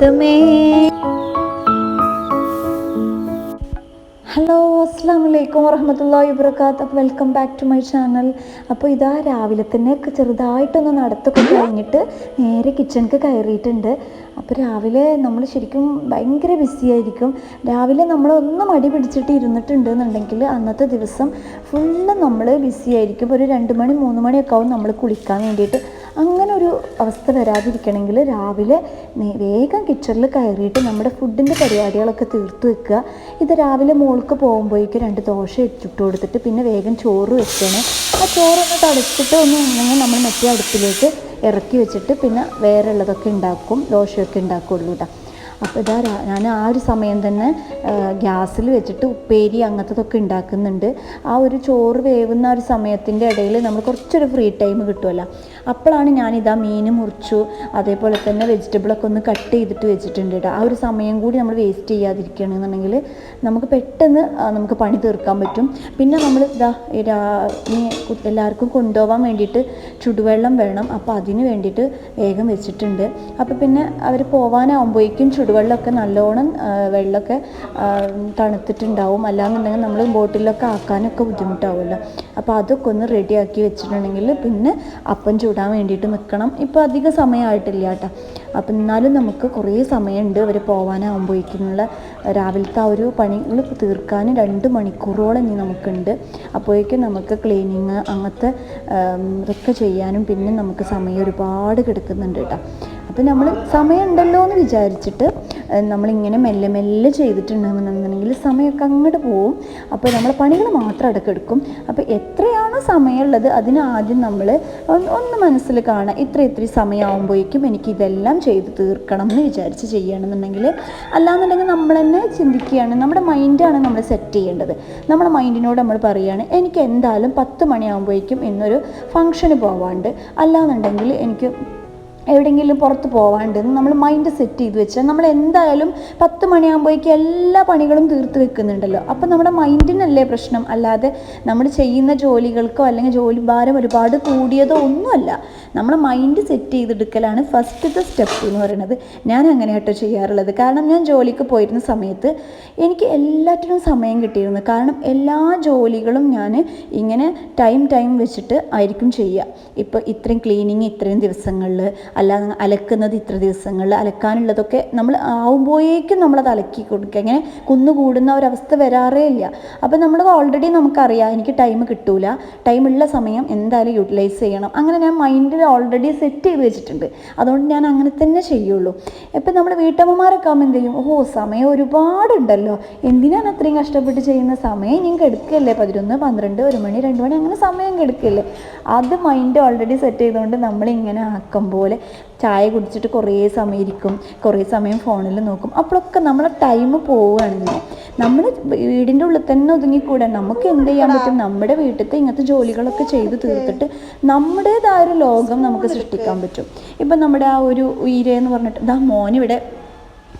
ആദമേ hello അസ്സാം വലൈക്കും വറഹമത്തല്ലാ അപ്പോൾ welcome back to my channel. അപ്പോൾ ഇതാ രാവിലെ തന്നെ ചെറുതായിട്ടൊന്ന് നടത്തൊക്കെ കഴിഞ്ഞിട്ട് നേരെ കിച്ചണിക്ക് കയറിയിട്ടുണ്ട്. അപ്പോൾ രാവിലെ നമ്മൾ ശരിക്കും ഭയങ്കര ബിസി ആയിരിക്കും. രാവിലെ നമ്മൾ ഒന്ന് മടി പിടിച്ചിട്ട് ഇരുന്നിട്ടുണ്ട് എന്നുണ്ടെങ്കിൽ അന്നത്തെ ദിവസം ഫുള്ള് നമ്മൾ ബിസി ആയിരിക്കും. ഒരു രണ്ട് മണി മൂന്ന് മണിയൊക്കെ ആവും നമ്മൾ കുളിക്കാൻ വേണ്ടിയിട്ട്. അങ്ങനെ ഒരു അവസ്ഥ വരാതിരിക്കണമെങ്കിൽ രാവിലെ വേഗം കിച്ചണിൽ കയറിയിട്ട് നമ്മുടെ ഫുഡിന്റെ പരിപാടികളൊക്കെ തീർത്ത് വെക്കുക. ഇത് രാവിലെ മോൾക്ക് പോകുമ്പോഴേക്കും രണ്ട് ദോശ ഇട്ടിട്ട് കൊടുത്തിട്ട് പിന്നെ വേഗം ചോറ് വെക്കണം. ആ ചോറൊന്ന് തടുത്തിട്ട് ഒന്ന് നമ്മൾ മറ്റേ അടുപ്പിലേക്ക് ഇറക്കി വെച്ചിട്ട് പിന്നെ വേറെ ഉള്ളതൊക്കെ ഉണ്ടാക്കും ദോശയൊക്കെ ഉണ്ടാക്കുകയുള്ളൂ കേട്ടോ അപ്പോൾ ഇതാ ഞാൻ ആ ഒരു സമയം തന്നെ ഗ്യാസിൽ വെച്ചിട്ട് ഉപ്പേരി അങ്ങനത്തതൊക്കെ ഉണ്ടാക്കുന്നുണ്ട്. ആ ഒരു ചോറ് വേവുന്ന ഒരു സമയത്തിന്റെ ഇടയിൽ നമ്മൾ കുറച്ചൊരു ഫ്രീ ടൈം കിട്ടുമല്ലോ അപ്പോഴാണ് ഞാനിതാ മീൻ മുറിച്ചു അതേപോലെ തന്നെ വെജിറ്റബിളൊക്കെ ഒന്ന് കട്ട് ചെയ്തിട്ട് വെച്ചിട്ടുണ്ട് കേട്ടോ. ആ ഒരു സമയം കൂടി നമ്മൾ വേസ്റ്റ് ചെയ്യാതിരിക്കുകയാണെന്നുണ്ടെങ്കിൽ നമുക്ക് പെട്ടെന്ന് നമുക്ക് പണി തീർക്കാൻ പറ്റും. പിന്നെ നമ്മൾ ഇതാ എല്ലാവർക്കും കൊണ്ടുപോകാൻ വേണ്ടിയിട്ട് ചുടുവെള്ളം വേണം. അപ്പോൾ അതിന് വേണ്ടിയിട്ട് വേഗം വെച്ചിട്ടുണ്ട്. അപ്പോൾ പിന്നെ അവർ പോകാനാകുമ്പോഴേക്കും ചുടുവെള്ളമൊക്കെ നല്ലോണം വെള്ളമൊക്കെ തണുത്തിട്ടുണ്ടാവും. അല്ലാന്നുണ്ടെങ്കിൽ നമ്മൾ ബോട്ടിലൊക്കെ ആക്കാനൊക്കെ ബുദ്ധിമുട്ടാവുമല്ലോ. അപ്പോൾ അതൊക്കെ ഒന്ന് റെഡിയാക്കി വെച്ചിട്ടുണ്ടെങ്കിൽ പിന്നെ അപ്പം ചൂടാൻ വേണ്ടിയിട്ട് നിൽക്കണം ഇപ്പോൾ അധിക സമയമായിട്ടില്ല കേട്ടോ. അപ്പം എന്നാലും നമുക്ക് കുറേ സമയമുണ്ട് അവർ പോകാനാകുമ്പോഴേക്കുള്ള രാവിലത്തെ ആ ഒരു പണികൾ തീർക്കാൻ രണ്ട് മണിക്കൂറോളം ഇനി നമുക്കുണ്ട്. അപ്പോഴേക്കും നമുക്ക് ക്ലീനിങ് അങ്ങനത്തെ ഇതൊക്കെ ചെയ്യാനും പിന്നെ നമുക്ക് സമയം ഒരുപാട് കിടക്കുന്നുണ്ട് കേട്ടോ. അപ്പം നമ്മൾ സമയമുണ്ടല്ലോ എന്ന് വിചാരിച്ചിട്ട് നമ്മളിങ്ങനെ മെല്ലെ മെല്ലെ ചെയ്തിട്ടുണ്ടെന്നുണ്ടെങ്കിൽ സമയമൊക്കെ അങ്ങോട്ട് പോവും. അപ്പോൾ നമ്മൾ പണികൾ മാത്രം അടക്കെടുക്കും അപ്പോൾ എത്രയാണോ സമയമുള്ളത് അതിന് ആദ്യം നമ്മൾ ഒന്ന് മനസ്സിൽ കാണാം ഇത്ര ഇത്ര സമയമാകുമ്പോഴേക്കും എനിക്ക് ഇതെല്ലാം ചെയ്ത് തീർക്കണം എന്ന് വിചാരിച്ച് ചെയ്യുകയാണെന്നുണ്ടെങ്കിൽ അല്ലാന്നുണ്ടെങ്കിൽ നമ്മൾ തന്നെ ചിന്തിക്കുകയാണ്. നമ്മുടെ മൈൻഡാണ് നമ്മൾ സെറ്റ് ചെയ്യേണ്ടത്. നമ്മുടെ മൈൻഡിനോട് നമ്മൾ പറയുകയാണ് എനിക്ക് എന്തായാലും പത്ത് മണിയാകുമ്പോഴേക്കും ഇന്നൊരു ഫംഗ്ഷന് പോവാണ്ട് അല്ലാന്നുണ്ടെങ്കിൽ എനിക്ക് എവിടെയെങ്കിലും പുറത്ത് പോവാണ്ട് നമ്മൾ മൈൻഡ് സെറ്റ് ചെയ്ത് വെച്ചാൽ നമ്മൾ എന്തായാലും പത്ത് മണിയാകുമ്പോഴേക്കും എല്ലാ പണികളും തീർത്ത് വെക്കുന്നുണ്ടല്ലോ. അപ്പം നമ്മുടെ മൈൻഡിനല്ലേ പ്രശ്നം? അല്ലാതെ നമ്മൾ ചെയ്യുന്ന ജോലികൾക്കോ അല്ലെങ്കിൽ ജോലി ഭാരം ഒരുപാട് കൂടിയതോ ഒന്നുമല്ല. നമ്മൾ മൈൻഡ് സെറ്റ് ചെയ്തെടുക്കലാണ് ഫസ്റ്റത്തെ സ്റ്റെപ്പ് എന്ന് പറയുന്നത്. ഞാൻ അങ്ങനെ കേട്ടോ ചെയ്യാറുള്ളത്. കാരണം ഞാൻ ജോലിക്ക് പോയിരുന്ന സമയത്ത് എനിക്ക് എല്ലാറ്റിനും സമയം കിട്ടിയിരുന്നു. കാരണം എല്ലാ ജോലികളും ഞാൻ ഇങ്ങനെ ടൈം ടൈം വെച്ചിട്ട് ആയിരിക്കും ചെയ്യുക. ഇപ്പോൾ ഇത്രയും ക്ലീനിങ് ഇത്രയും ദിവസങ്ങളിൽ അല്ലാതെ അലക്കുന്നത് ഇത്ര ദിവസങ്ങളിൽ അലക്കാനുള്ളതൊക്കെ നമ്മൾ ആവുമ്പോഴേക്കും നമ്മളത് അലക്കി കൊടുക്കുക. ഇങ്ങനെ കുന്നുകൂടുന്ന ഒരവസ്ഥ വരാറേ ഇല്ല. അപ്പോൾ നമ്മൾ ഓൾറെഡി നമുക്കറിയാം. എനിക്ക് ടൈം കിട്ടൂല. ടൈം ഉള്ള സമയം എന്തായാലും യൂട്ടിലൈസ് ചെയ്യണം. അങ്ങനെ ഞാൻ മൈൻഡിൽ ഓൾറെഡി സെറ്റ് ചെയ്ത് വെച്ചിട്ടുണ്ട്. അതുകൊണ്ട് ഞാൻ അങ്ങനെ തന്നെ ചെയ്യുള്ളൂ. ഇപ്പം നമ്മൾ വീട്ടമ്മമാരൊക്കെ ആകുമ്പോൾ എന്ത് ചെയ്യും? ഓ സമയം ഒരുപാടുണ്ടല്ലോ. എന്തിനാണ് അത്രയും കഷ്ടപ്പെട്ട് ചെയ്യുന്ന സമയം ഇനിയും കെടുക്കല്ലേ? പതിനൊന്ന് പന്ത്രണ്ട് ഒരു മണി രണ്ട് മണി അങ്ങനെ സമയം കെടുക്കല്ലേ? അത് മൈൻഡ് ഓൾറെഡി സെറ്റ് ചെയ്തുകൊണ്ട് നമ്മളിങ്ങനെ ആക്കം പോലെ ചായ കുടിച്ചിട്ട് കുറേ സമയം ഇരിക്കും കുറേ സമയം ഫോണിൽ നോക്കും. അപ്പോഴൊക്കെ നമ്മളെ ടൈം പോവുകയാണ് നമ്മൾ വീടിന്റെ ഉള്ളിൽ തന്നെ ഒതുങ്ങിക്കൂടെ? നമുക്ക് എന്ത് ചെയ്യാൻ പറ്റും? നമ്മുടെ വീട്ടിലത്തെ ഇങ്ങനത്തെ ജോലികളൊക്കെ ചെയ്ത് തീർത്തിട്ട് നമ്മുടേതായ ഒരു ലോകം നമുക്ക് സൃഷ്ടിക്കാൻ പറ്റും. ഇപ്പം നമ്മുടെ ആ ഒരു ഉയരെ എന്ന് പറഞ്ഞിട്ട് ദാ മോനിവിടെ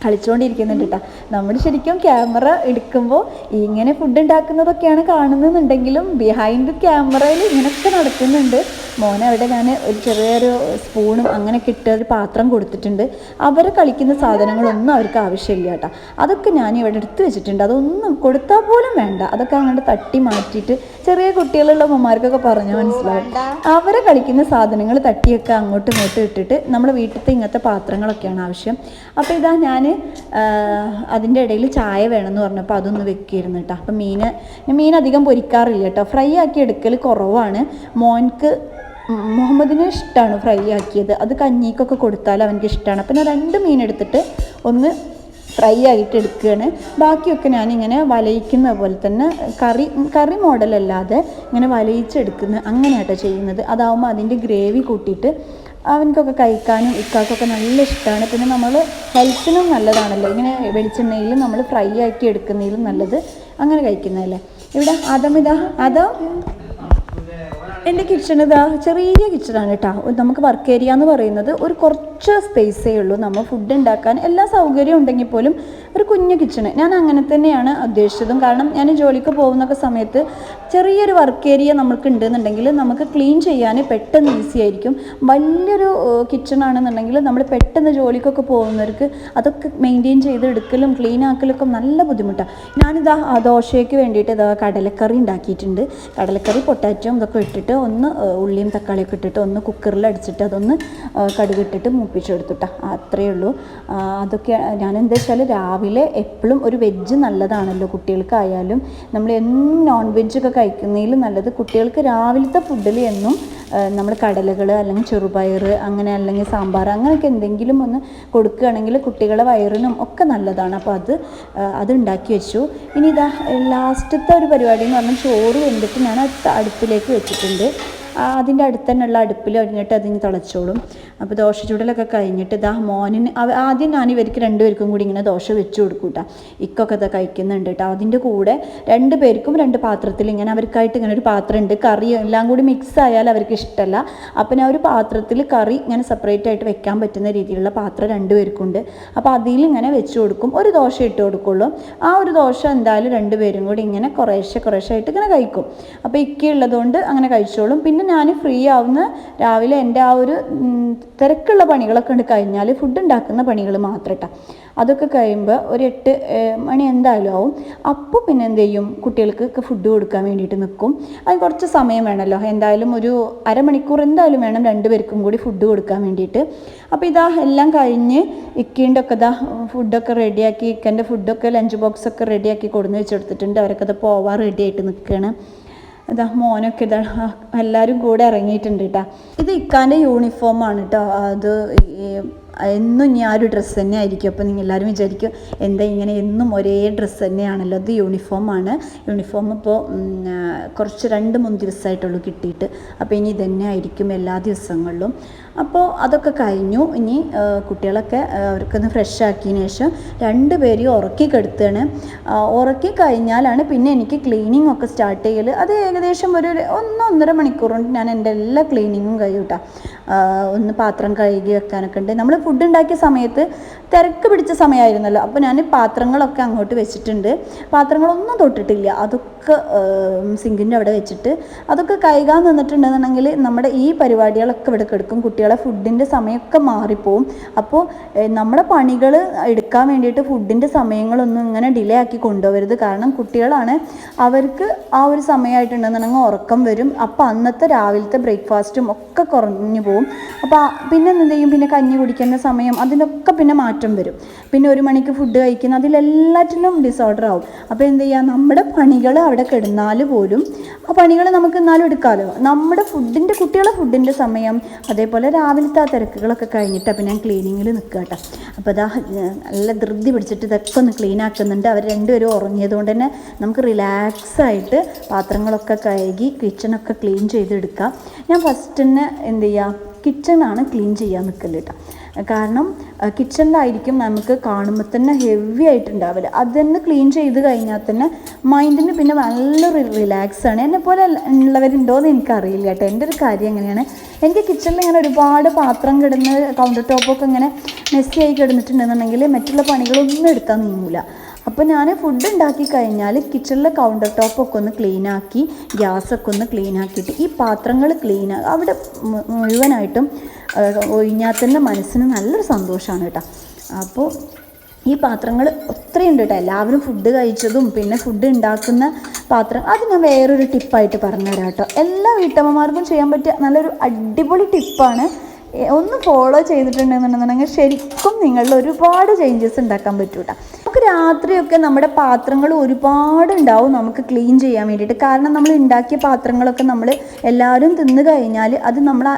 കളിച്ചുകൊണ്ടിരിക്കുന്നുണ്ട് കേട്ടോ നമ്മൾ ശരിക്കും ക്യാമറ എടുക്കുമ്പോൾ ഇങ്ങനെ ഫുഡ് ഉണ്ടാക്കുന്നതൊക്കെയാണ് കാണുന്നതെന്നുണ്ടെങ്കിലും ബിഹൈൻഡ് ക്യാമറയിൽ ഇങ്ങനെയൊക്കെ നടക്കുന്നുണ്ട്. മോനെ അവിടെ ഞാൻ ഒരു ചെറിയൊരു സ്പൂണും അങ്ങനെ കിട്ടിയ ഒരു പാത്രം കൊടുത്തിട്ടുണ്ട്. അവർ കളിക്കുന്ന സാധനങ്ങളൊന്നും അവർക്ക് ആവശ്യമില്ല കേട്ടോ അതൊക്കെ ഞാൻ ഇവിടെ എടുത്ത് വെച്ചിട്ടുണ്ട്. അതൊന്നും കൊടുത്താൽ പോലും വേണ്ട. അതൊക്കെ അങ്ങോട്ട് തട്ടി മാറ്റിയിട്ട് ചെറിയ കുട്ടികളുള്ള അമ്മമാർക്കൊക്കെ പറഞ്ഞു മനസ്സിലാവും. അവരെ കളിക്കുന്ന സാധനങ്ങൾ തട്ടിയൊക്കെ അങ്ങോട്ടും ഇങ്ങോട്ടും ഇട്ടിട്ട് നമ്മുടെ വീട്ടിലത്തെ ഇങ്ങനത്തെ പാത്രങ്ങളൊക്കെയാണ് ആവശ്യം. അപ്പോൾ ഇതാ ഞാൻ അതിന്റെ ഇടയിൽ ചായ വേണമെന്ന് പറഞ്ഞപ്പോൾ അതൊന്ന് വെക്കിയിരുന്നു കേട്ടോ. അപ്പം മീൻ ഞാൻ മീൻ അധികം പൊരിക്കാറില്ല കേട്ടോ. ഫ്രൈ ആക്കി എടുക്കൽ കുറവാണ്. മോൻക്ക് മുഹമ്മദിന് ഇഷ്ടമാണ് ഫ്രൈ ആക്കിയത്. അത് കഞ്ഞിക്കൊക്കെ കൊടുത്താൽ അവനക്ക് ഇഷ്ടമാണ് ഞാൻ രണ്ട് മീൻ എടുത്തിട്ട് ഒന്ന് ഫ്രൈ ആയിട്ട് എടുക്കുകയാണ്. ബാക്കിയൊക്കെ ഞാനിങ്ങനെ വലയിക്കുന്ന പോലെ തന്നെ കറി കറി മോഡലല്ലാതെ ഇങ്ങനെ വലയിച്ചെടുക്കുന്ന അങ്ങനെയാട്ടോ ചെയ്യുന്നത്. അതാവുമ്പോൾ അതിന്റെ ഗ്രേവി കൂട്ടിയിട്ട് അവനക്കൊക്കെ കഴിക്കാനും ഇക്കാക്കൊക്കെ നല്ല ഇഷ്ടമാണ് പിന്നെ നമ്മൾ ഹെൽത്തിനും നല്ലതാണല്ലോ. ഇങ്ങനെ വെളിച്ചെണ്ണയിൽ നമ്മൾ ഫ്രൈ ആക്കി എടുക്കുന്നതിലും നല്ലത് അങ്ങനെ കഴിക്കുന്നതല്ലേ? ഇവിടെ അതമിതാ അതോ എന്റെ കിച്ചൺ ഇതാ ചെറിയ കിച്ചണാണ് കേട്ടോ നമുക്ക് വർക്ക് ഏരിയ എന്ന് പറയുന്നത് ഒരു കുറച്ച് കുറച്ച് സ്പേസേ ഉള്ളൂ. നമ്മൾ ഫുഡ് ഉണ്ടാക്കാൻ എല്ലാ സൗകര്യവും ഉണ്ടെങ്കിൽ പോലും ഒരു കുഞ്ഞു കിച്ചണ് ഞാൻ അങ്ങനെ തന്നെയാണ് ഉദ്ദേശിച്ചതും. കാരണം ഞാൻ ജോലിക്ക് പോകുന്നൊക്കെ സമയത്ത് ചെറിയൊരു വർക്ക് ഏരിയ നമുക്ക് ഉണ്ടെന്നുണ്ടെങ്കിൽ നമുക്ക് ക്ലീൻ ചെയ്യാൻ പെട്ടെന്ന് ഈസി ആയിരിക്കും. വലിയൊരു കിച്ചൺ ആണെന്നുണ്ടെങ്കിൽ നമ്മൾ പെട്ടെന്ന് ജോലിക്കൊക്കെ പോകുന്നവർക്ക് അതൊക്കെ മെയിന്റെയിൻ ചെയ്ത് എടുക്കലും ക്ലീൻ ആക്കലൊക്കെ നല്ല ബുദ്ധിമുട്ടാണ് ഞാനിതാ ദോശയ്ക്ക് വേണ്ടിയിട്ട് ഇതാ കടലക്കറി ഉണ്ടാക്കിയിട്ടുണ്ട് കടലക്കറി പൊട്ടാറ്റോ ഇതൊക്കെ ഇട്ടിട്ട് ഒന്ന് ഉള്ളിയും തക്കാളിയൊക്കെ ഇട്ടിട്ട് ഒന്ന് കുക്കറിൽ അടിച്ചിട്ട് അതൊന്ന് കടുകിട്ടിട്ട് മൂപ്പിച്ചെടുത്തുട്ടാ അത്രയേ ഉള്ളൂ. അതൊക്കെ ഞാൻ എന്താ വെച്ചാൽ രാവിലെ എപ്പോഴും ഒരു വെജ് നല്ലതാണല്ലോ കുട്ടികൾക്കായാലും. നമ്മൾ എന്നും നോൺ വെജൊക്കെ കഴിക്കുന്നതിലും നല്ലത് കുട്ടികൾക്ക് രാവിലത്തെ ഫുഡിൽ എന്നും നമ്മൾ കടലകൾ അല്ലെങ്കിൽ ചെറുപയർ അങ്ങനെ അല്ലെങ്കിൽ സാമ്പാർ അങ്ങനെയൊക്കെ എന്തെങ്കിലും ഒന്ന് കൊടുക്കുകയാണെങ്കിൽ കുട്ടികളെ വയറിനും ഒക്കെ നല്ലതാണ്. അപ്പോൾ അത് അത് ഉണ്ടാക്കി വെച്ചു. ഇനി ഇതാ ലാസ്റ്റത്തെ ഒരു പരിപാടി എന്ന് പറഞ്ഞാൽ ചോറ് വെന്തിട്ട് ഞാൻ അടുത്ത അടുപ്പിലേക്ക് വെച്ചിട്ടുണ്ട്. അതിന്റെ അടുത്ത് തന്നെയുള്ള അടുപ്പിൽ കഴിഞ്ഞിട്ട് അതിന് തിളച്ചോളും. അപ്പോൾ ദോശ ചുടലൊക്കെ കഴിഞ്ഞിട്ട് ഇതാ മോനിന് ആദ്യം ഞാൻ ഇവർക്ക് രണ്ടുപേർക്കും കൂടി ഇങ്ങനെ ദോശ വെച്ച് കൊടുക്കും കേട്ടോ ഇക്കൊക്കെ ഇതാ കഴിക്കുന്നുണ്ട് കേട്ടോ. അതിന്റെ കൂടെ രണ്ട് പേർക്കും രണ്ട് പാത്രത്തിൽ ഇങ്ങനെ അവർക്കായിട്ട് ഇങ്ങനെ ഒരു പാത്രം ഉണ്ട് കറി എല്ലാം കൂടി മിക്സ് ആയാൽ അവർക്ക് ഇഷ്ടമല്ല അപ്പം ഞാൻ ഒരു പാത്രത്തിൽ കറി ഇങ്ങനെ സെപ്പറേറ്റ് ആയിട്ട് വെക്കാൻ പറ്റുന്ന രീതിയിലുള്ള പാത്രം രണ്ട് പേർക്കുണ്ട് അപ്പോൾ അതിൽ ഇങ്ങനെ വെച്ച് കൊടുക്കും. ഒരു ദോശ ഇട്ട് കൊടുക്കുള്ളൂ. ആ ഒരു ദോശ എന്തായാലും രണ്ടുപേരും കൂടി ഇങ്ങനെ കുറേശ്ശെ കുറേശ്ശെ ആയിട്ട് ഇങ്ങനെ കഴിക്കും. അപ്പോൾ ഇക്ക ഉള്ളതുകൊണ്ട് അങ്ങനെ കഴിച്ചോളും. പിന്നെ ഞാൻ ഫ്രീ ആവുന്ന രാവിലെ എന്റെ ആ ഒരു തിരക്കുള്ള പണികളൊക്കെ ഉണ്ട് കഴിഞ്ഞാൽ ഫുഡ് ഉണ്ടാക്കുന്ന പണികൾ മാത്രം അതൊക്കെ കഴിയുമ്പോൾ ഒരു എട്ട് മണി എന്തായാലും ആവും. അപ്പോൾ പിന്നെ എന്ത് ചെയ്യും? കുട്ടികൾക്ക് ഫുഡ് കൊടുക്കാൻ വേണ്ടിയിട്ട് നിൽക്കും അത് കുറച്ച് സമയം വേണമല്ലോ എന്തായാലും ഒരു അരമണിക്കൂർ എന്തായാലും വേണം രണ്ടുപേർക്കും കൂടി ഫുഡ് കൊടുക്കാൻ വേണ്ടിയിട്ട്. അപ്പോൾ ഇതാ എല്ലാം കഴിഞ്ഞ് ഇക്കേന്റെ ഒക്കെ ഇതാ ഫുഡൊക്കെ റെഡിയാക്കി ഇക്കന്റെ ഫുഡൊക്കെ ലഞ്ച് ബോക്സൊക്കെ റെഡിയാക്കി കൊടുന്ന് വെച്ചെടുത്തിട്ടുണ്ട്. അവരൊക്കെ അത് പോവാൻ റെഡി ആയിട്ട് നിൽക്കുകയാണ് ഇതാ മോനൊക്കെ ഇതാ എല്ലാവരും കൂടെ ഇറങ്ങിയിട്ടുണ്ട് കേട്ടോ ഇത് ഇക്കാന്റെ യൂണിഫോമാണ് കേട്ടോ അത് എന്നും ആ ഒരു ഡ്രസ്സ് തന്നെ ആയിരിക്കും. അപ്പോൾ നിങ്ങൾ എല്ലാവരും വിചാരിക്കും എന്താ ഇങ്ങനെ എന്നും ഒരേ ഡ്രസ്സ് തന്നെയാണല്ലോ. അത് യൂണിഫോമാണ് യൂണിഫോം ഇപ്പോൾ കുറച്ച് രണ്ട് മൂന്ന് ദിവസമായിട്ടുള്ളൂ കിട്ടിയിട്ട്. അപ്പോൾ ഇനി ഇതന്നെ ആയിരിക്കും എല്ലാ ദിവസങ്ങളിലും. അപ്പോൾ അതൊക്കെ കഴിഞ്ഞു. ഇനി കുട്ടികളൊക്കെ അവർക്കൊന്ന് ഫ്രഷ് ആക്കിയതിന് ശേഷം രണ്ട് പേരെയും ഉറക്കി കെടുത്തുകയാണ് ഉറക്കി കഴിഞ്ഞാലാണ് പിന്നെ എനിക്ക് ക്ലീനിങ് ഒക്കെ സ്റ്റാർട്ട് ചെയ്യൽ അത് ഏകദേശം ഒരു ഒന്നൊന്നര മണിക്കൂറുകൊണ്ട് ഞാൻ എന്റെ എല്ലാ ക്ലീനിങ്ങും കഴിയൂട്ടാ ഒന്ന് പാത്രം കഴുകി വെക്കാനൊക്കെ ഉണ്ട്. നമ്മൾ ഫുഡ് ഉണ്ടാക്കിയ സമയത്ത് തിരക്ക് പിടിച്ച സമയമായിരുന്നല്ലോ അപ്പോൾ ഞാൻ പാത്രങ്ങളൊക്കെ അങ്ങോട്ട് വെച്ചിട്ടുണ്ട്. പാത്രങ്ങളൊന്നും തൊട്ടിട്ടില്ല. അതൊക്കെ സിങ്കിന്റെ അവിടെ വെച്ചിട്ട് അതൊക്കെ കഴുകാൻ നിന്നിട്ടുണ്ടെന്നുണ്ടെങ്കിൽ നമ്മുടെ ഈ പരിപാടികളൊക്കെ ഇവിടെ കിടക്കും കുട്ടികളെ ഫുഡിന്റെ സമയമൊക്കെ മാറിപ്പോവും. അപ്പോൾ നമ്മുടെ പണികൾ എടുക്കാൻ വേണ്ടിയിട്ട് ഫുഡിന്റെ സമയങ്ങളൊന്നും ഇങ്ങനെ ഡിലേ ആക്കി കൊണ്ടുപോകരുത് കാരണം കുട്ടികളാണ് അവർക്ക് ആ ഒരു സമയമായിട്ടുണ്ടെന്നുണ്ടെങ്കിൽ ഉറക്കം വരും. അപ്പോൾ അന്നത്തെ രാവിലത്തെ ബ്രേക്ക്ഫാസ്റ്റും ഒക്കെ കുറഞ്ഞു പോകും അപ്പോൾ പിന്നെ എന്ത് ചെയ്യും? പിന്നെ കഞ്ഞി കുടിക്കുന്ന സമയം അതിനൊക്കെ പിന്നെ മാറ്റം വരും. പിന്നെ ഒരു മണിക്ക് ഫുഡ് കഴിക്കുന്ന അതിലെല്ലാറ്റിലും ഡിസോർഡർ ആവും. അപ്പോൾ എന്ത് ചെയ്യുക നമ്മുടെ പണികൾ അവിടെ കിടന്നാൽ പോലും ആ പണികൾ നമുക്ക് എന്നാലും എടുക്കാമല്ലോ നമ്മുടെ ഫുഡിന്റെ കുട്ടികളെ ഫുഡിന്റെ സമയം അതേപോലെ രാവിലത്തെ ആ തിരക്കുകളൊക്കെ കഴിഞ്ഞിട്ട് അപ്പം ഞാൻ ക്ലീനിങ്ങിൽ നിൽക്കുക കേട്ടോ അപ്പോൾ അതാ നല്ല ധൃതി പിടിച്ചിട്ട് ഇതൊക്കെ ഒന്ന് ക്ലീൻ ആക്കുന്നുണ്ട്. അവർ രണ്ടുപേരും ഉറങ്ങിയത് കൊണ്ട് തന്നെ നമുക്ക് റിലാക്സ് ആയിട്ട് പാത്രങ്ങളൊക്കെ കഴുകി കിച്ചണൊക്കെ ക്ലീൻ ചെയ്തെടുക്കാം. ഞാൻ ഫസ്റ്റ് തന്നെ എന്ത് ചെയ്യുക കിച്ചണാണ് ക്ലീൻ ചെയ്യാൻ നിൽക്കൽ കേട്ടോ കാരണം കിച്ചണിലായിരിക്കും നമുക്ക് കാണുമ്പോൾ തന്നെ ഹെവി ആയിട്ടുണ്ടാവില്ല അത് തന്നെ ക്ലീൻ ചെയ്ത് കഴിഞ്ഞാൽ തന്നെ മൈൻഡിന് പിന്നെ നല്ല റിലാക്സ് ആണ് എന്നെ പോലെ ഉള്ളവരുണ്ടോ എന്ന് എനിക്കറിയില്ല കേട്ടോ. എന്റെ ഒരു കാര്യം എങ്ങനെയാണ് എനിക്ക് കിച്ചണിൽ ഇങ്ങനെ ഒരുപാട് പാത്രം കിടന്ന് കൗണ്ടർ ടോപ്പൊക്കെ ഇങ്ങനെ മെസ്സി ആയി കിടന്നിട്ടുണ്ടെന്നുണ്ടെങ്കിൽ മറ്റുള്ള പണികളൊന്നും എടുത്താൽ നീങ്ങില്ല അപ്പോൾ ഞാൻ ഫുഡ് ഉണ്ടാക്കി കഴിഞ്ഞാൽ കിച്ചണിലെ കൗണ്ടർ ടോപ്പൊക്കെ ഒന്ന് ക്ലീൻ ആക്കി ഗ്യാസൊക്കെ ഒന്ന് ക്ലീൻ ആക്കിയിട്ട് ഈ പാത്രങ്ങൾ ക്ലീൻ അവിടെ മുഴുവനായിട്ടും ഒഴിഞ്ഞാൽ തന്നെ മനസ്സിന് നല്ലൊരു സന്തോഷമാണ് കേട്ടോ. അപ്പോൾ ഈ പാത്രങ്ങൾ ഒത്രയുണ്ട് കേട്ടോ. എല്ലാവരും ഫുഡ് കഴിച്ചതും പിന്നെ ഫുഡ് ഉണ്ടാക്കുന്ന പാത്രം. അത് ഞാൻ വേറൊരു ടിപ്പായിട്ട് പറഞ്ഞുതരാം കേട്ടോ. എല്ലാ വീട്ടമ്മമാർക്കും ചെയ്യാൻ പറ്റിയ നല്ലൊരു അടിപൊളി ടിപ്പാണ് ഒന്ന് ഫോളോ ചെയ്തിട്ടുണ്ടെന്നുണ്ടെന്നുണ്ടെങ്കിൽ ശരിക്കും നിങ്ങളിൽ ഒരുപാട് ചേഞ്ചസ് ഉണ്ടാക്കാൻ പറ്റും നമുക്ക് രാത്രിയൊക്കെ നമ്മുടെ പാത്രങ്ങൾ ഒരുപാട് ഉണ്ടാവും നമുക്ക് ക്ലീൻ ചെയ്യാൻ വേണ്ടിയിട്ട്. കാരണം നമ്മൾ ഉണ്ടാക്കിയ പാത്രങ്ങളൊക്കെ നമ്മൾ എല്ലാവരും തിന്നു കഴിഞ്ഞാൽ അത് നമ്മൾ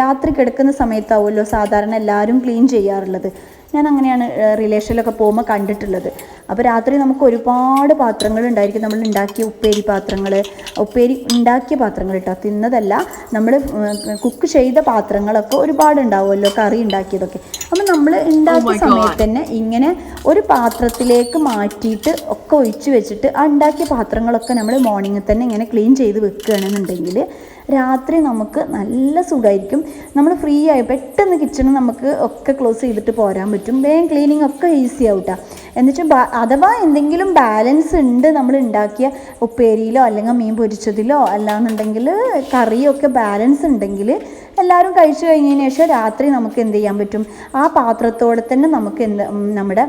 രാത്രി കിടക്കുന്ന സമയത്താവുമല്ലോ സാധാരണ എല്ലാവരും ക്ലീൻ ചെയ്യാറുള്ളത്. ഞാൻ അങ്ങനെയാണ് റിലേഷനിലൊക്കെ പോകുമ്പോൾ കണ്ടിട്ടുള്ളത്. അപ്പോൾ രാത്രി നമുക്ക് ഒരുപാട് പാത്രങ്ങൾ ഉണ്ടായിരിക്കും. നമ്മൾ ഉണ്ടാക്കിയ ഉപ്പേരി പാത്രങ്ങൾ ഉപ്പേരി ഉണ്ടാക്കിയ പാത്രങ്ങൾ കേട്ടോ തിന്നതല്ല നമ്മൾ കുക്ക് ചെയ്ത പാത്രങ്ങളൊക്കെ ഒരുപാട് ഉണ്ടാവുമല്ലോ കറി ഉണ്ടാക്കിയതൊക്കെ. അപ്പോൾ നമ്മൾ ഉണ്ടാക്കിയ സമയത്ത് തന്നെ ഇങ്ങനെ ഒരു പാത്രത്തിലേക്ക് മാറ്റിയിട്ട് ഒക്കെ ഒഴിച്ചു വെച്ചിട്ട് ആ ഉണ്ടാക്കിയ പാത്രങ്ങളൊക്കെ നമ്മൾ മോർണിംഗിൽ തന്നെ ഇങ്ങനെ ക്ലീൻ ചെയ്ത് വെക്കുകയാണെന്നുണ്ടെങ്കിൽ രാത്രി നമുക്ക് നല്ല സുഖമായിരിക്കും നമ്മൾ ഫ്രീ ആയി പെട്ടെന്ന് കിച്ചൺ നമുക്ക് ഒക്കെ ക്ലോസ് ചെയ്തിട്ട് പോരാൻ പറ്റും. വേഗം ക്ലീനിങ് ഒക്കെ ഈസി ആവട്ടാ. എന്നിട്ട് അഥവാ എന്തെങ്കിലും ബാലൻസ് ഉണ്ട് നമ്മൾ ഉണ്ടാക്കിയ ഉപ്പേരിയിലോ അല്ലെങ്കിൽ മീൻ പൊരിച്ചതിലോ അല്ലാന്നുണ്ടെങ്കിൽ കറിയൊക്കെ ബാലൻസ് ഉണ്ടെങ്കിൽ എല്ലാവരും കഴിച്ചു കഴിഞ്ഞതിന് ശേഷം രാത്രി നമുക്ക് എന്ത് ചെയ്യാൻ പറ്റും? ആ പാത്രത്തോടെ തന്നെ നമുക്ക് എന്ത് നമ്മുടെ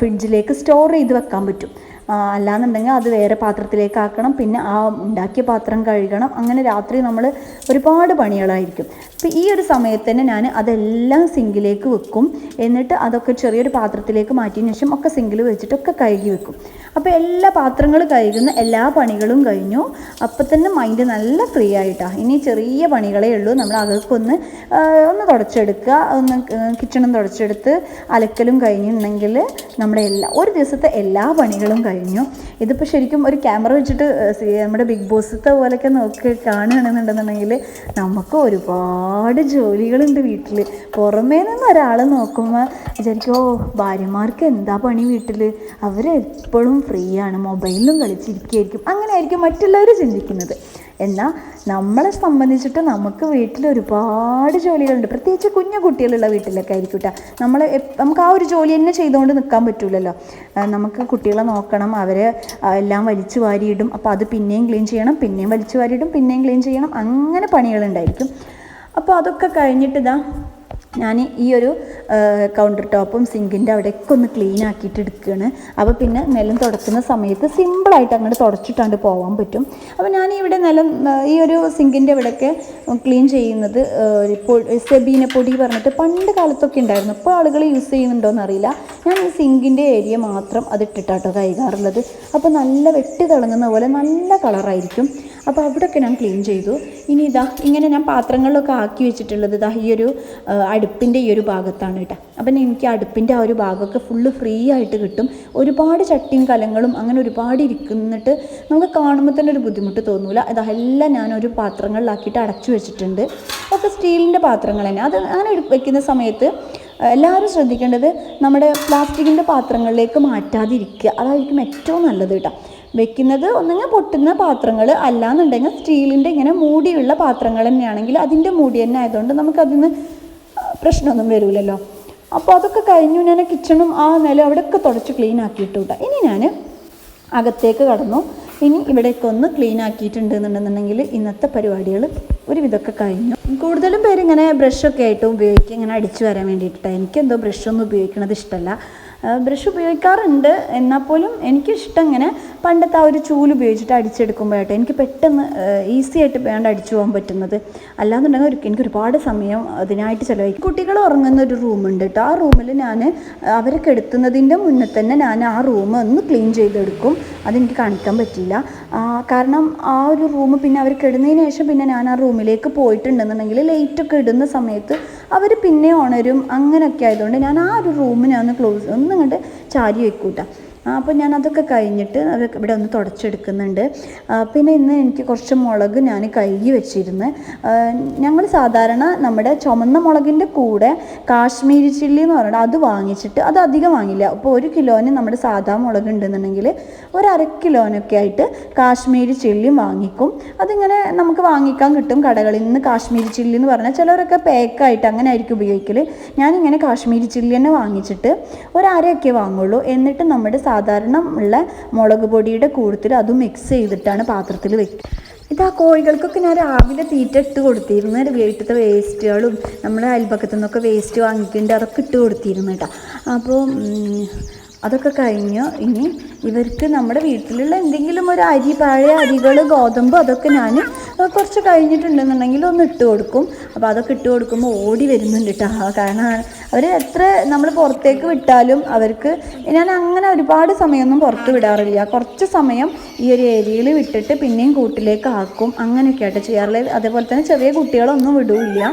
ഫ്രിഡ്ജിലേക്ക് സ്റ്റോർ ചെയ്ത് വെക്കാൻ പറ്റും. അല്ലാന്നുണ്ടെങ്കിൽ അത് വേറെ പാത്രത്തിലേക്ക് ആക്കണം പിന്നെ ആ ഉണ്ടാക്കിയ പാത്രം കഴുകണം. അങ്ങനെ രാത്രി നമ്മൾ ഒരുപാട് പണികളായിരിക്കും. അപ്പോൾ ഈ ഒരു സമയത്ത് തന്നെ ഞാൻ അതെല്ലാം സിങ്കിലേക്ക് വെക്കും. എന്നിട്ട് അതൊക്കെ ചെറിയൊരു പാത്രത്തിലേക്ക് മാറ്റിയതിന് ശേഷം ഒക്കെ സിങ്കിൽ വെച്ചിട്ടൊക്കെ കഴുകി വെക്കും. അപ്പോൾ എല്ലാ പാത്രങ്ങൾ കഴുകുന്ന എല്ലാ പണികളും കഴിഞ്ഞു. അപ്പം തന്നെ മൈൻഡ് നല്ല ഫ്രീ ആയിട്ടാണ് ഇനി ചെറിയ പണികളേ ഉള്ളൂ. നമ്മൾ അതൊക്കെ ഒന്ന് ഒന്ന് തുടച്ചെടുക്കുക. ഒന്ന് കിച്ചണും തുടച്ചെടുത്ത് അലക്കലും കഴിഞ്ഞിട്ടുണ്ടെങ്കിൽ നമ്മുടെ എല്ലാ ഒരു ദിവസത്തെ എല്ലാ പണികളും കഴിഞ്ഞു. ഇതിപ്പോൾ ശരിക്കും ഒരു ക്യാമറ വെച്ചിട്ട് നമ്മുടെ ബിഗ് ബോസത്തെ പോലെയൊക്കെ നോക്കി കാണുകയാണെന്നുണ്ടെന്നുണ്ടെങ്കിൽ നമുക്ക് ഒരുപാട് ജോലികളുണ്ട് വീട്ടിൽ പുറമേ നിന്ന് ഒരാൾ നോക്കുമ്പോൾ വിചാരിക്കും ഓ ഭാര്യമാർക്ക് എന്താ പണി വീട്ടിൽ അവരെപ്പോഴും ഫ്രീ ആണ് മൊബൈലിലും കളിച്ചിരിക്കുകയായിരിക്കും. അങ്ങനെയായിരിക്കും മറ്റുള്ളവർ ചിന്തിക്കുന്നത്. എന്നാൽ നമ്മളെ സംബന്ധിച്ചിട്ട് നമുക്ക് വീട്ടിൽ ഒരുപാട് ജോലികളുണ്ട്. പ്രത്യേകിച്ച് കുഞ്ഞു കുട്ടികളുള്ള വീട്ടിലൊക്കെ ആയിരിക്കും കേട്ടോ നമ്മൾ നമുക്ക് ആ ഒരു ജോലി തന്നെ ചെയ്തുകൊണ്ട് നിൽക്കാൻ പറ്റില്ലല്ലോ നമുക്ക് കുട്ടികളെ നോക്കണം അവരെ എല്ലാം വലിച്ചു വാരിയിടും. അപ്പോൾ അത് പിന്നെയും ക്ലീൻ ചെയ്യണം പിന്നെയും വലിച്ചു വാരിയിടും പിന്നെയും ക്ലീൻ ചെയ്യണം. അങ്ങനെ പണികളുണ്ടായിരിക്കും അപ്പോൾ അതൊക്കെ കഴിഞ്ഞിട്ട് ഇതാ ഞാൻ ഈ ഒരു കൗണ്ടർ ടോപ്പും സിങ്കിന്റെ അവിടെയൊക്കെ ഒന്ന് ക്ലീൻ ആക്കിയിട്ട് എടുക്കുകയാണ് അപ്പോൾ പിന്നെ നിലം തുടക്കുന്ന സമയത്ത് സിമ്പിളായിട്ട് അങ്ങോട്ട് തുടച്ചിട്ടാണ്ട് പോകാൻ പറ്റും. അപ്പോൾ ഞാൻ ഇവിടെ നിലം ഈ ഒരു സിങ്കിന്റെ ഇവിടെയൊക്കെ ക്ലീൻ ചെയ്യുന്നത് സെബീന പൊടി പറഞ്ഞിട്ട് പണ്ട് കാലത്തൊക്കെ ഉണ്ടായിരുന്നു. ഇപ്പോൾ ആളുകൾ യൂസ് ചെയ്യുന്നുണ്ടോയെന്ന് അറിയില്ല. ഞാൻ ഈ സിങ്കിന്റെ ഏരിയ മാത്രം അത് ഇട്ടിട്ടാട്ടോ കൈകാറുള്ളത് അപ്പോൾ നല്ല വെട്ടി തിളങ്ങുന്ന പോലെ നല്ല കളറായിരിക്കും അപ്പോൾ അവിടെയൊക്കെ ഞാൻ ക്ലീൻ ചെയ്തു. ഇനി ഇതാ ഇങ്ങനെ ഞാൻ പാത്രങ്ങളിലൊക്കെ ആക്കി വെച്ചിട്ടുള്ളത് ഇതാ ഈ ഒരു അടുപ്പിന്റെ ഈ ഒരു ഭാഗത്താണ് കേട്ടോ. അപ്പം എനിക്ക് അടുപ്പിന്റെ ആ ഒരു ഭാഗമൊക്കെ ഫുള്ള് ഫ്രീ ആയിട്ട് കിട്ടും. ഒരുപാട് ചട്ടിയും കലങ്ങളും അങ്ങനെ ഒരുപാട് ഇരിക്കുന്നിട്ട് നമുക്ക് കാണുമ്പോൾ തന്നെ ഒരു ബുദ്ധിമുട്ട് തോന്നൂല. ഇതെല്ലാം ഞാനൊരു പാത്രങ്ങളിലാക്കിയിട്ട് അടച്ചു വെച്ചിട്ടുണ്ട്. ഒക്കെ സ്റ്റീലിന്റെ പാത്രങ്ങൾ തന്നെ. അത് അങ്ങനെ വെക്കുന്ന സമയത്ത് എല്ലാവരും ശ്രദ്ധിക്കേണ്ടത് നമ്മുടെ പ്ലാസ്റ്റിക്കിന്റെ പാത്രങ്ങളിലേക്ക് മാറ്റാതിരിക്കുക. അതായിരിക്കും ഏറ്റവും നല്ലത് കേട്ടോ. വെക്കുന്നത് ഒന്നുകിൽ പൊട്ടുന്ന പാത്രങ്ങൾ അല്ലാന്നുണ്ടെങ്കിൽ സ്റ്റീലിന്റെ ഇങ്ങനെ മൂടിയുള്ള പാത്രങ്ങൾ തന്നെയാണെങ്കിൽ അതിന്റെ മൂടി തന്നെ ആയതുകൊണ്ട് നമുക്കതിന് പ്രശ്നമൊന്നും വരില്ലല്ലോ അപ്പോൾ അതൊക്കെ കഴിഞ്ഞു. ഞാൻ കിച്ചണും ആ നില അവിടെയൊക്കെ തുടച്ച് ക്ലീൻ ആക്കിയിട്ട് കേട്ടോ ഇനി ഞാൻ അകത്തേക്ക് കടന്നു. ഇനി ഇവിടേക്ക് ഒന്ന് ക്ലീൻ ആക്കിയിട്ടുണ്ട് എന്നുണ്ടെന്നുണ്ടെങ്കിൽ ഇന്നത്തെ പരിപാടികൾ ഒരുവിധമൊക്കെ കഴിഞ്ഞു. കൂടുതലും പേര് ഇങ്ങനെ ബ്രഷൊക്കെ ആയിട്ട് ഉപയോഗിക്കുക ഇങ്ങനെ അടിച്ചു വരാൻ വേണ്ടിയിട്ടാണ് എനിക്കെന്തോ ബ്രഷൊന്നും ഉപയോഗിക്കണത് ഇഷ്ടമല്ല ബ്രഷ് ഉപയോഗിക്കാറുണ്ട്. എന്നാൽ പോലും എനിക്കിഷ്ടം ഇങ്ങനെ പണ്ടത്തെ ആ ഒരു ചൂൽ ഉപയോഗിച്ചിട്ട് അടിച്ചെടുക്കുമ്പോഴായിട്ട് എനിക്ക് പെട്ടെന്ന് ഈസി ആയിട്ട് വേണ്ട അടിച്ചു പോകാൻ പറ്റുന്നത്. അല്ലാന്നുണ്ടെങ്കിൽ എനിക്ക് ഒരുപാട് സമയം അതിനായിട്ട് ചിലവഴിക്കും. കുട്ടികൾ ഉറങ്ങുന്ന ഒരു റൂമുണ്ട് കേട്ടോ ആ റൂമിൽ ഞാൻ അവരെ കെടുത്തുന്നതിന്റെ മുന്നേ തന്നെ ഞാൻ ആ റൂം ഒന്ന് ക്ലീൻ ചെയ്തെടുക്കും. അതെനിക്ക് കാണിക്കാൻ പറ്റില്ല. കാരണം ആ ഒരു റൂം പിന്നെ അവർ കിടന്നതിന് ശേഷം പിന്നെ ഞാൻ ആ റൂമിലേക്ക് പോയിട്ടുണ്ടെന്നുണ്ടെങ്കിൽ ലൈറ്റൊക്കെ ഇടുന്ന സമയത്ത് അവർ പിന്നെ ഉണരും അങ്ങനെയൊക്കെ ആയതുകൊണ്ട് ഞാൻ ആ ഒരു റൂമിനെ ഒന്ന് ക്ലോസ് ഒന്നും ചാരി വെക്കൂട്ട അപ്പോൾ ഞാൻ അതൊക്കെ കഴിഞ്ഞിട്ട് അത് ഇവിടെ ഒന്ന് തുടച്ചെടുക്കുന്നുണ്ട്. പിന്നെ ഇന്ന് എനിക്ക് കുറച്ച് മുളക് ഞാൻ കഴുകി വെച്ചിരുന്ന്. ഞങ്ങൾ സാധാരണ നമ്മുടെ ചുമന്ന മുളകിന്റെ കൂടെ കാശ്മീരി ചില്ലി എന്ന് പറഞ്ഞിട്ട് അത് വാങ്ങിച്ചിട്ട് അത് അധികം വാങ്ങില്ല. അപ്പോൾ ഒരു കിലോന് നമ്മുടെ സാധാ മുളക് ഉണ്ടെന്നുണ്ടെങ്കിൽ ഒരു അര കിലോനൊക്കെ ആയിട്ട് കാശ്മീരി ചില്ലിയും വാങ്ങിക്കും. അതിങ്ങനെ നമുക്ക് വാങ്ങിക്കാൻ കിട്ടും കടകളിൽ നിന്ന് കാശ്മീരി ചില്ലി എന്ന് പറഞ്ഞാൽ ചിലവരൊക്കെ പാക്കായിട്ട് അങ്ങനെ ആയിരിക്കും ഉപയോഗിക്കൽ ഞാനിങ്ങനെ കാശ്മീരി ചില്ലി തന്നെ വാങ്ങിച്ചിട്ട് ഒരു അരയൊക്കെ വാങ്ങുള്ളൂ. എന്നിട്ട് നമ്മുടെ സാധാരണ ഉള്ള മുളക് പൊടിയുടെ കൂടുതൽ അത് മിക്സ് ചെയ്തിട്ടാണ് പാത്രത്തിൽ വെക്കുക ഇത് ആ കോഴികൾക്കൊക്കെ ഞാൻ രാവിലെ തീറ്റ ഇട്ട് കൊടുത്തിരുന്നു. വീട്ടിലത്തെ വേസ്റ്റുകളും നമ്മുടെ അയൽപക്കത്തു നിന്നൊക്കെ വേസ്റ്റ് വാങ്ങിക്കുന്നുണ്ട് അതൊക്കെ ഇട്ട് കൊടുത്തിരുന്നു കേട്ടോ. അപ്പോൾ അതൊക്കെ കഴിഞ്ഞ് ഇനി ഇവർക്ക് നമ്മുടെ വീട്ടിലുള്ള എന്തെങ്കിലും ഒരു അരി പഴയ അരികൾ ഗോതമ്പ് അതൊക്കെ ഞാൻ കുറച്ച് കഴിഞ്ഞിട്ടുണ്ടെന്നുണ്ടെങ്കിൽ ഒന്ന് ഇട്ട് കൊടുക്കും. അപ്പോൾ അതൊക്കെ ഇട്ട് കൊടുക്കുമ്പോൾ ഓടി വരുന്നുണ്ട് കേട്ടോ കാരണം അവർ എത്ര നമ്മൾ പുറത്തേക്ക് വിട്ടാലും അവർക്ക് ഞാൻ അങ്ങനെ ഒരുപാട് സമയമൊന്നും പുറത്ത് വിടാറില്ല. കുറച്ച് സമയം ഈ ഒരു ഏരിയയിൽ വിട്ടിട്ട് പിന്നെയും കൂട്ടിലേക്ക് ആക്കും. അങ്ങനെയൊക്കെ ആയിട്ട് ചെയ്യാറുള്ളത് അതേപോലെ തന്നെ ചെറിയ കുട്ടികളൊന്നും വിടില്ല.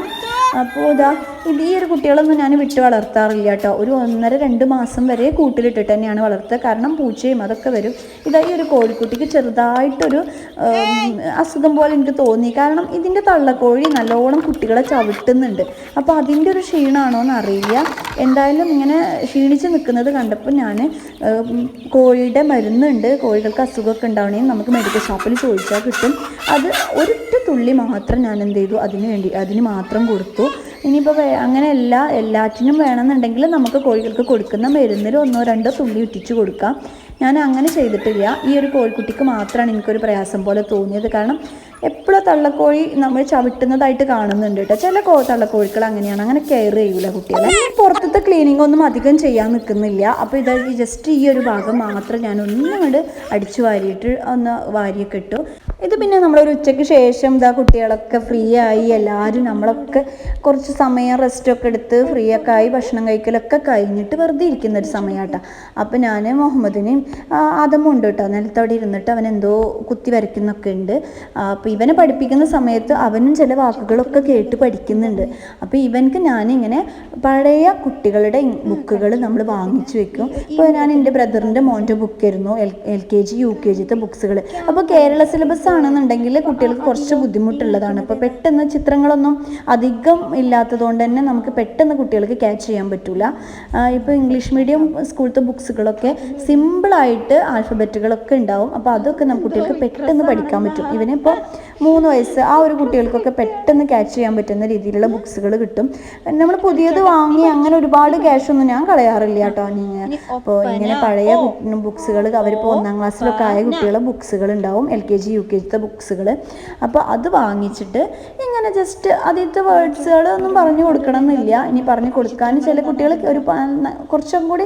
അപ്പോൾ ഇതാ ഇത് ഈ ഒരു കുട്ടികളൊന്നും ഞാൻ വിട്ട് വളർത്താറില്ല കേട്ടോ ഒരു ഒന്നര രണ്ട് മാസം വരെ കൂട്ടിലിട്ടിട്ട് തന്നെയാണ് വളർത്തുക. കാരണം പൂച്ചയും അതൊക്കെ വരും. ഇതാ ഈ ഒരു കോഴിക്കുട്ടിക്ക് ചെറുതായിട്ടൊരു അസുഖം പോലെ എനിക്ക് തോന്നി. കാരണം ഇതിന്റെ തള്ളക്കോഴി നല്ലോണം കുട്ടികളെ ചവിട്ടുന്നുണ്ട്. അപ്പോൾ അതിന്റെ ഒരു ക്ഷീണമാണോ എന്ന് അറിയില്ല എന്തായാലും ഇങ്ങനെ ക്ഷീണിച്ച് നിൽക്കുന്നത് കണ്ടപ്പോൾ ഞാൻ കോഴിയുടെ മരുന്നുണ്ട്. കോഴികൾക്ക് അസുഖമൊക്കെ ഉണ്ടാവണമെങ്കിൽ നമുക്ക് മെഡിക്കൽ ഷോപ്പിൽ ചോദിച്ചാൽ കിട്ടും. അത് ഒരൊറ്റ തുള്ളി മാത്രം ഞാൻ എന്ത് ചെയ്തു. അതിന് വേണ്ടി അതിന് മാത്രം കൊടുത്തു. ഇനിയിപ്പോൾ അങ്ങനെയല്ല എല്ലാറ്റിനും വേണമെന്നുണ്ടെങ്കിൽ നമുക്ക് കോഴികൾക്ക് കൊടുക്കുന്ന മരുന്നിൽ ഒന്നോ രണ്ടോ തുള്ളി ഉറ്റിച്ച് കൊടുക്കാം. ഞാൻ അങ്ങനെ ചെയ്തിട്ടില്ല. ഈ ഒരു കോഴിക്കുട്ടിക്ക് മാത്രമാണ് എനിക്കൊരു പ്രയാസം പോലെ തോന്നിയത്. കാരണം എപ്പോഴും തള്ളക്കോഴി നമ്മൾ ചവിട്ടുന്നതായിട്ട് കാണുന്നുണ്ട് കേട്ടോ ചില കോ തള്ളക്കോഴികൾ അങ്ങനെയാണ്. അങ്ങനെ കെയർ ചെയ്യൂല കുട്ടികളെ. പുറത്തത്തെ ക്ലീനിങ് ഒന്നും അധികം ചെയ്യാൻ നിൽക്കുന്നില്ല അപ്പോൾ ഇത് ജസ്റ്റ് ഈ ഒരു ഭാഗം മാത്രം ഞാൻ ഒന്നും അങ്ങോട്ട് അടിച്ചു വാരിയിട്ട് ഒന്ന് വാരിയൊക്കെ ഇട്ടു. ഇത് പിന്നെ നമ്മളൊരു ഉച്ചയ്ക്ക് ശേഷം ഇതാ കുട്ടികളൊക്കെ ഫ്രീ ആയി. എല്ലാവരും നമ്മളൊക്കെ കുറച്ച് സമയം റെസ്റ്റൊക്കെ എടുത്ത് ഫ്രീ ഒക്കെ ആയി. ഭക്ഷണം കഴിക്കലൊക്കെ കഴിഞ്ഞിട്ട് വെറുതെ ഇരിക്കുന്ന ഒരു സമയമാട്ടോ അപ്പോൾ ഞാൻ മുഹമ്മദിനെയും ആദമും ഉണ്ട് കേട്ടോ നിലത്തവിടെ ഇരുന്നിട്ട് അവൻ എന്തോ കുത്തി വരയ്ക്കുന്നൊക്കെ ഉണ്ട്. അപ്പോൾ ഇവനെ പഠിപ്പിക്കുന്ന സമയത്ത് അവനും ചില വാക്കുകളൊക്കെ കേട്ട് പഠിക്കുന്നുണ്ട്. അപ്പോൾ ഇവൻക്ക് ഞാനിങ്ങനെ പഴയ കുട്ടികളുടെ ബുക്കുകൾ നമ്മൾ വാങ്ങിച്ചു വെക്കും. ഇപ്പോൾ ഞാൻ എന്റെ ബ്രദറിന്റെ മോന്റെ ബുക്കായിരുന്നു. L L K G U K ജിത്തെ ബുക്സുകൾ അപ്പോൾ കേരള സിലബസ് ആണെന്നുണ്ടെങ്കിൽ കുട്ടികൾക്ക് കുറച്ച് ബുദ്ധിമുട്ടുള്ളതാണ്. അപ്പോൾ പെട്ടെന്ന് ചിത്രങ്ങളൊന്നും അധികം ഇല്ലാത്തതുകൊണ്ട് തന്നെ നമുക്ക് പെട്ടെന്ന് കുട്ടികൾക്ക് ക്യാച്ച് ചെയ്യാൻ പറ്റില്ല ഇപ്പോൾ ഇംഗ്ലീഷ് മീഡിയം സ്കൂളത്തെ ബുക്സുകളൊക്കെ സിമ്പിളായിട്ട് ആൽഫബറ്റുകളൊക്കെ ഉണ്ടാവും. അപ്പോൾ അതൊക്കെ നമുക്ക് കുട്ടികൾക്ക് പെട്ടെന്ന് പഠിക്കാൻ പറ്റും. ഇവനിപ്പോൾ മൂന്ന് വയസ്സ് ആ ഒരു കുട്ടികൾക്കൊക്കെ പെട്ടെന്ന് ക്യാച്ച് ചെയ്യാൻ പറ്റുന്ന രീതിയിലുള്ള ബുക്സുകൾ കിട്ടും. നമ്മൾ പുതിയത് വാങ്ങി അങ്ങനെ ഒരുപാട് ക്യാഷ് ഒന്നും ഞാൻ കളയാറില്ല കേട്ടോ. നിങ്ങൾ അപ്പോൾ ഇങ്ങനെ പഴയ ബുക്സുകൾ അവരിപ്പോൾ ഒന്നാം ക്ലാസ്സിലൊക്കെ ആയ കുട്ടികളെ ബുക്സുകൾ ഉണ്ടാവും. L K G U K ജിത്തെ ബുക്സുകൾ അപ്പോൾ അത് വാങ്ങിച്ചിട്ട് ഇങ്ങനെ ജസ്റ്റ് ആദ്യത്തെ വേർഡ്സുകൾ ഒന്നും പറഞ്ഞു കൊടുക്കണം എന്നില്ല ഇനി പറഞ്ഞു കൊടുക്കാൻ ചില കുട്ടികൾ ഒരു കുറച്ചും കൂടി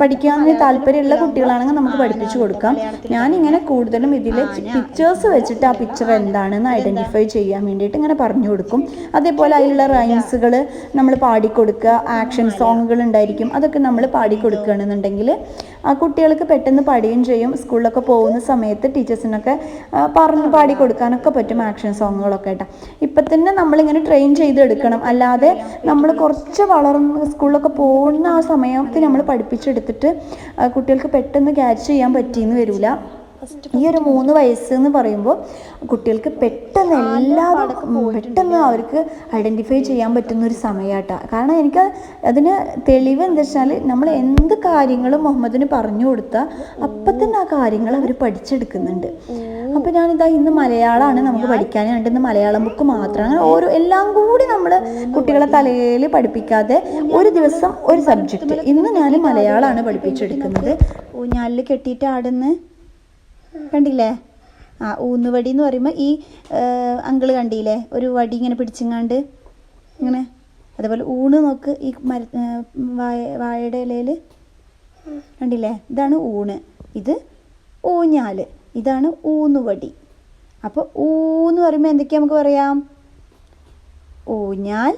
പഠിക്കാൻ താല്പര്യമുള്ള കുട്ടികളാണെങ്കിൽ നമുക്ക് പഠിപ്പിച്ചു കൊടുക്കാം. ഞാനിങ്ങനെ കൂടുതലും ഇതിൽ പിക്ചേഴ്സ് വെച്ചിട്ട് ആ പിക്ചർ എന്താണെന്ന് ഐഡന്റിഫൈ ചെയ്യാൻ വേണ്ടിയിട്ട് ഇങ്ങനെ പറഞ്ഞു കൊടുക്കും. അതേപോലെ അതിലുള്ള റൈംസുകൾ നമ്മൾ പാടിക്കൊടുക്കുക ആക്ഷൻ സോങ്ങുകൾ ഉണ്ടായിരിക്കും. അതൊക്കെ നമ്മൾ പാടിക്കൊടുക്കുകയാണെന്നുണ്ടെങ്കിൽ ആ കുട്ടികൾക്ക് പെട്ടെന്ന് പഠിയും ചെയ്യും സ്കൂളിലൊക്കെ പോകുന്ന സമയത്ത് ടീച്ചേഴ്സിനൊക്കെ പറഞ്ഞ് പാടി കൊടുക്കാനൊക്കെ പറ്റും ആക്ഷൻ സോങ്ങുകളൊക്കെ കേട്ടോ. ഇപ്പം തന്നെ നമ്മളിങ്ങനെ ട്രെയിൻ ചെയ്തെടുക്കണം. അല്ലാതെ നമ്മൾ കുറച്ച് വളർന്ന് സ്കൂളിലൊക്കെ പോകുന്ന ആ സമയത്ത് നമ്മൾ പഠിപ്പിച്ചെടുത്തിട്ട് കുട്ടികൾക്ക് പെട്ടെന്ന് ക്യാച്ച് ചെയ്യാൻ പറ്റിയെന്ന് വരില്ല ഈ ഒരു മൂന്ന് വയസ്സ് എന്ന് പറയുമ്പോൾ കുട്ടികൾക്ക് പെട്ടെന്ന് എല്ലാതും പെട്ടെന്ന് അവർക്ക് ഐഡന്റിഫൈ ചെയ്യാൻ പറ്റുന്ന ഒരു സമയമായിട്ടാണ് കാരണം എനിക്ക് അതിന് തെളിവ് എന്താ വെച്ചാൽ നമ്മൾ എന്ത് കാര്യങ്ങളും മുഹമ്മദിന് പറഞ്ഞു കൊടുത്താൽ അപ്പം തന്നെ ആ കാര്യങ്ങൾ അവർ പഠിച്ചെടുക്കുന്നുണ്ട്. അപ്പം ഞാനിതാ ഇന്ന് മലയാളമാണ് നമുക്ക് പഠിക്കാനായിട്ട് ഇന്ന് മലയാളം ബുക്ക് മാത്രമാണ് അങ്ങനെ ഓരോ എല്ലാം കൂടി നമ്മൾ കുട്ടികളെ തലയിൽ പഠിപ്പിക്കാതെ ഒരു ദിവസം ഒരു സബ്ജക്റ്റ് ഇന്ന് ഞാൻ മലയാളമാണ് പഠിപ്പിച്ചെടുക്കുന്നത്. ഊഞ്ഞാലിൽ കെട്ടിയിട്ട് ആടുന്ന് കണ്ടില്ലേ? ആ ഊന്നുവടി എന്ന് പറയുമ്പോൾ ഈ അങ്കിൾ കണ്ടില്ലേ? ഒരു വടി ഇങ്ങനെ പിടിച്ചിങ്ങാണ്ട് ഇങ്ങനെ. അതേപോലെ ഊണ് നോക്ക് ഈ മര വായ വാഴയുടെ ഇലയിൽ കണ്ടില്ലേ? ഇതാണ് ഊണ്. ഇത് ഊഞ്ഞാൽ. ഇതാണ് ഊന്നുവടി. അപ്പോൾ ഊന്ന് പറയുമ്പോൾ എന്തൊക്കെയാ നമുക്ക് പറയാം? ഊഞ്ഞാൽ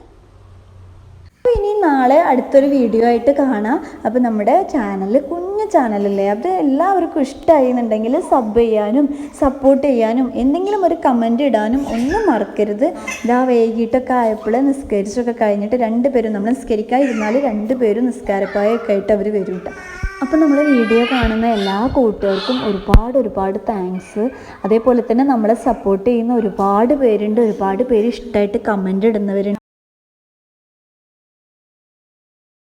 നാളെ അടുത്തൊരു വീഡിയോ ആയിട്ട് കാണാം. അപ്പോൾ നമ്മുടെ ചാനൽ കുഞ്ഞു ചാനലല്ലേ? അത് എല്ലാവർക്കും ഇഷ്ടമായി എന്നുണ്ടെങ്കിൽ സബ് ചെയ്യാനും സപ്പോർട്ട് ചെയ്യാനും എന്തെങ്കിലും ഒരു കമന്റ് ഇടാനും ഒന്നും മറക്കരുത്. ഇതാ വൈകിട്ടൊക്കെ ആയപ്പോൾ നിസ്കരിച്ചൊക്കെ കഴിഞ്ഞിട്ട് രണ്ട് പേരും നമ്മൾ നിസ്കരിക്കാതിരുന്നാൽ രണ്ട് പേരും നിസ്കാരപ്പായൊക്കെ ആയിട്ട് അവർ വരും കേട്ടോ അപ്പോൾ നമ്മൾ വീഡിയോ കാണുന്ന എല്ലാ കൂട്ടുകാർക്കും ഒരുപാട് ഒരുപാട് താങ്ക്സ് അതേപോലെ തന്നെ നമ്മളെ സപ്പോർട്ട് ചെയ്യുന്ന ഒരുപാട് പേരുണ്ട്. ഒരുപാട് പേര് ഇഷ്ടമായിട്ട് കമന്റ് ഇടുന്നവരുണ്ട്.